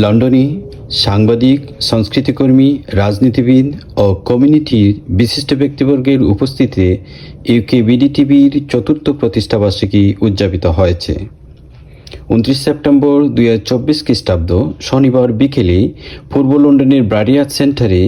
লন্ডনে সাংবাদিক, সংস্কৃতিকর্মী, রাজনীতিবিদ ও কমিউনিটির বিশিষ্ট ব্যক্তিবর্গের উপস্থিতিতে ইউকে বিডিটিভির চতুর্থ প্রতিষ্ঠাবার্ষিকী উদযাপিত হয়েছে। উনত্রিশ সেপ্টেম্বর দুই হাজার চব্বিশ খ্রিস্টাব্দ শনিবার বিকেলে পূর্ব লন্ডনের ব্রাডিয়ার সেন্টারে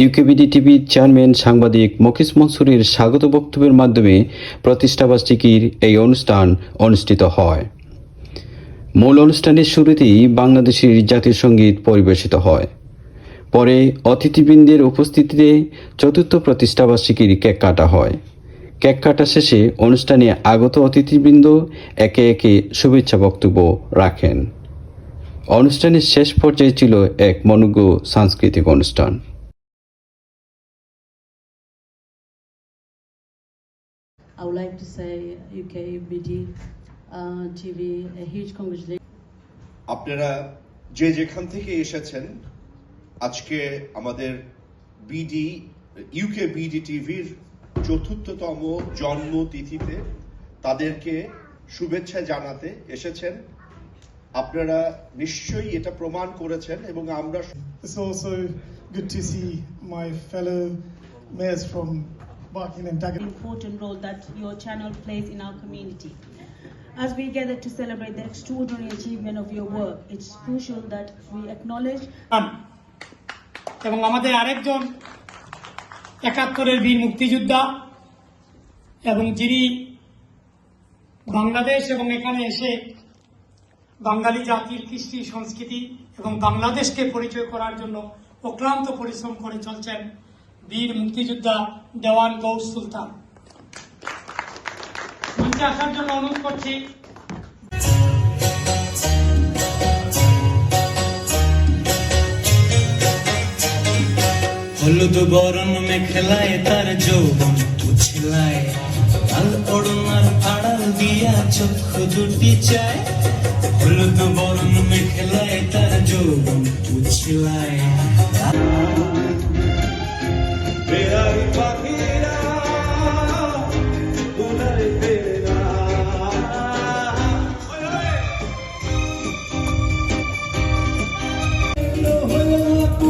ইউকেবিডি টিভির চেয়ারম্যান সাংবাদিক মকিস মনসুরের স্বাগত বক্তব্যের মাধ্যমে প্রতিষ্ঠাবার্ষিকীর এই অনুষ্ঠান অনুষ্ঠিত হয়। মূল অনুষ্ঠানের শুরুতেই বাংলাদেশের জাতীয় সংগীত পরিবেশিত হয়। পরে অতিথিবৃন্দের উপস্থিতিতে চতুর্থ প্রতিষ্ঠাবার্ষিকীর কেক কাটা হয়। কেক কাটা শেষে অনুষ্ঠানে আগত অতিথিবৃন্দ একে একে শুভেচ্ছা বক্তব্য রাখেন। অনুষ্ঠানের শেষ পর্যায়ে ছিল এক মনোজ্ঞ সাংস্কৃতিক অনুষ্ঠান। I would like to say UK BD uh, আপনারা যে যেখান থেকে এসেছেন আজকে আমাদের বিডি ইউকে বিডি টিভির চতুর্থতম জন্মতিথিতে তাদেরকে শুভেচ্ছা জানাতে এসেছেন। আপনারা নিশ্চয়ই এটা প্রমাণ করেছেন এবং আমরা channel place in our community As we gather to celebrate the extraordinary achievement of your work, it's crucial that we acknowledge নাম এবং আমাদের আরেকজন একাত্তরের বীর মুক্তিযোদ্ধা এবং যিনি বাংলাদেশ এবং এখানে এসে বাঙালি জাতির কৃষ্টি সংস্কৃতি এবং বাংলাদেশকে পরিচয় করার জন্য অক্লান্ত পরিশ্রম করে চলছেন বীর মুক্তিযোদ্ধা দেওয়ান গৌস সুলতান। মঞ্চে আসার জন্য অনুরোধ করছি। হলুদ বরণ মেখলায় তার যৌবন উছলায়। লাল ওড়নার আড়াল দিয়া চক্ষু দুটি চায়। হলুদ বরণ মেখলায় তার যৌবন উছলায়।